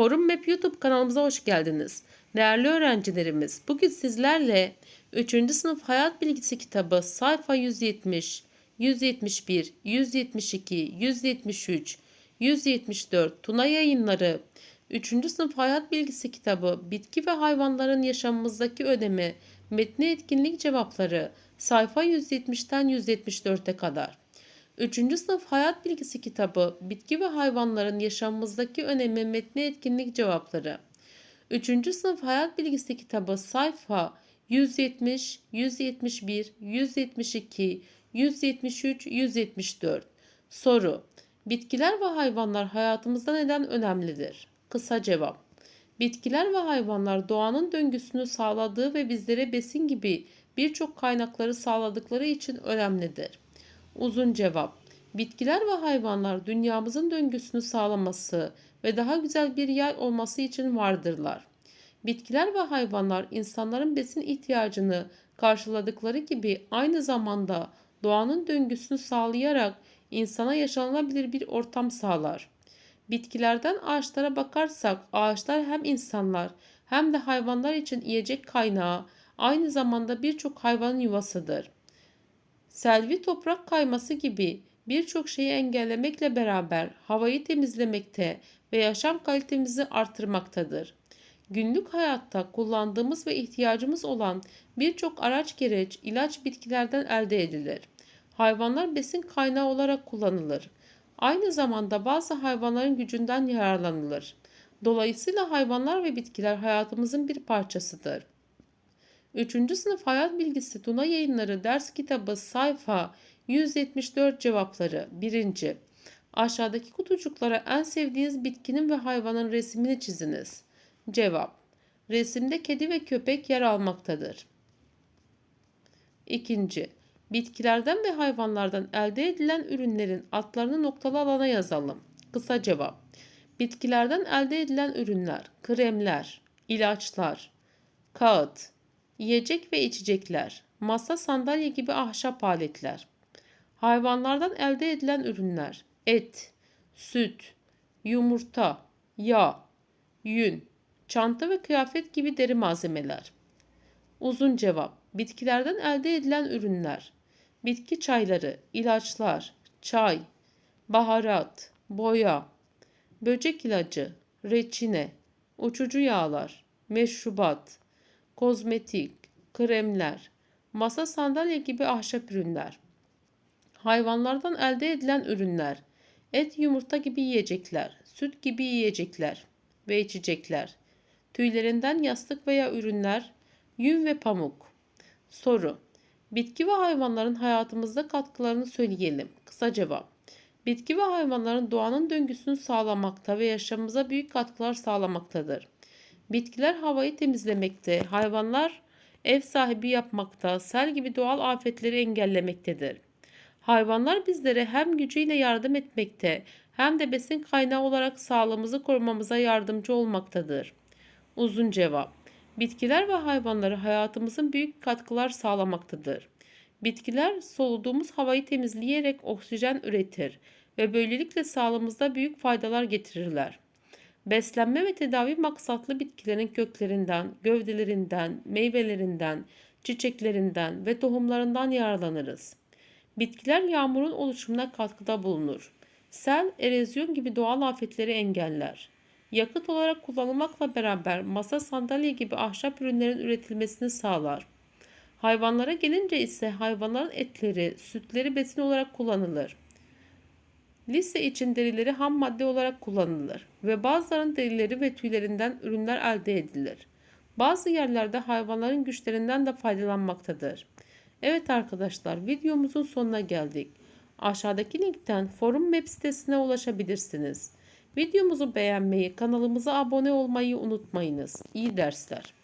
Forum Map YouTube kanalımıza hoş geldiniz. Değerli öğrencilerimiz, bugün sizlerle 3. sınıf hayat bilgisi kitabı sayfa 170, 171, 172, 173, 174 Tuna Yayınları 3. sınıf hayat bilgisi kitabı bitki ve hayvanların yaşamımızdaki önemi, metni etkinlik cevapları sayfa 170'ten 174'e kadar. 3. sınıf hayat bilgisi kitabı bitki ve hayvanların yaşamımızdaki önemi metni etkinlik cevapları. 3. sınıf hayat bilgisi kitabı sayfa 170, 171, 172, 173, 174. Soru. Bitkiler ve hayvanlar hayatımızda neden önemlidir? Kısa cevap. Bitkiler ve hayvanlar doğanın döngüsünü sağladığı ve bizlere besin gibi birçok kaynakları sağladıkları için önemlidir. Uzun cevap. Bitkiler ve hayvanlar dünyamızın döngüsünü sağlaması ve daha güzel bir yer olması için vardırlar. Bitkiler ve hayvanlar insanların besin ihtiyacını karşıladıkları gibi aynı zamanda doğanın döngüsünü sağlayarak insana yaşanılabilir bir ortam sağlar. Bitkilerden ağaçlara bakarsak ağaçlar hem insanlar hem de hayvanlar için yiyecek kaynağı aynı zamanda birçok hayvanın yuvasıdır. Selvi toprak kayması gibi birçok şeyi engellemekle beraber havayı temizlemekte ve yaşam kalitemizi artırmaktadır. Günlük hayatta kullandığımız ve ihtiyacımız olan birçok araç gereç, ilaç bitkilerden elde edilir. Hayvanlar besin kaynağı olarak kullanılır. Aynı zamanda bazı hayvanların gücünden yararlanılır. Dolayısıyla hayvanlar ve bitkiler hayatımızın bir parçasıdır. 3. sınıf hayat bilgisi Tuna Yayınları ders kitabı sayfa 174 cevapları 1. Aşağıdaki kutucuklara en sevdiğiniz bitkinin ve hayvanın resmini çiziniz. Cevap. Resimde kedi ve köpek yer almaktadır. 2. Bitkilerden ve hayvanlardan elde edilen ürünlerin adlarını noktalı alana yazalım. Kısa cevap. Bitkilerden elde edilen ürünler, kremler, ilaçlar, kağıt, yiyecek ve içecekler, masa sandalye gibi ahşap aletler. Hayvanlardan elde edilen ürünler, et, süt, yumurta, yağ, yün, çanta ve kıyafet gibi deri malzemeler. Uzun cevap. Bitkilerden elde edilen ürünler. Bitki çayları, ilaçlar, çay, baharat, boya, böcek ilacı, reçine, uçucu yağlar, meşrubat, kozmetik, kremler, masa sandalye gibi ahşap ürünler. Hayvanlardan elde edilen ürünler, et, yumurta gibi yiyecekler, süt gibi yiyecekler ve içecekler, tüylerinden yastık veya ürünler, yün ve pamuk. Soru. Bitki ve hayvanların hayatımızda katkılarını söyleyelim. Kısa cevap. Bitki ve hayvanların doğanın döngüsünü sağlamakta ve yaşamımıza büyük katkılar sağlamaktadır. Bitkiler havayı temizlemekte, hayvanlar ev sahibi yapmakta, sel gibi doğal afetleri engellemektedir. Hayvanlar bizlere hem gücüyle yardım etmekte hem de besin kaynağı olarak sağlığımızı korumamıza yardımcı olmaktadır. Uzun cevap. Bitkiler ve hayvanları hayatımızın büyük katkılar sağlamaktadır. Bitkiler soluduğumuz havayı temizleyerek oksijen üretir ve böylelikle sağlığımızda büyük faydalar getirirler. Beslenme ve tedavi maksatlı bitkilerin köklerinden, gövdelerinden, meyvelerinden, çiçeklerinden ve tohumlarından yararlanırız. Bitkiler yağmurun oluşumuna katkıda bulunur. Sel, erozyon gibi doğal afetleri engeller. Yakıt olarak kullanılmakla beraber masa sandalye gibi ahşap ürünlerin üretilmesini sağlar. Hayvanlara gelince ise hayvanların etleri, sütleri besin olarak kullanılır. Lise için derileri ham madde olarak kullanılır ve bazılarının derileri ve tüylerinden ürünler elde edilir. Bazı yerlerde hayvanların güçlerinden de faydalanmaktadır. Evet arkadaşlar videomuzun sonuna geldik. Aşağıdaki linkten forum web sitesine ulaşabilirsiniz. Videomuzu beğenmeyi, kanalımıza abone olmayı unutmayınız. İyi dersler.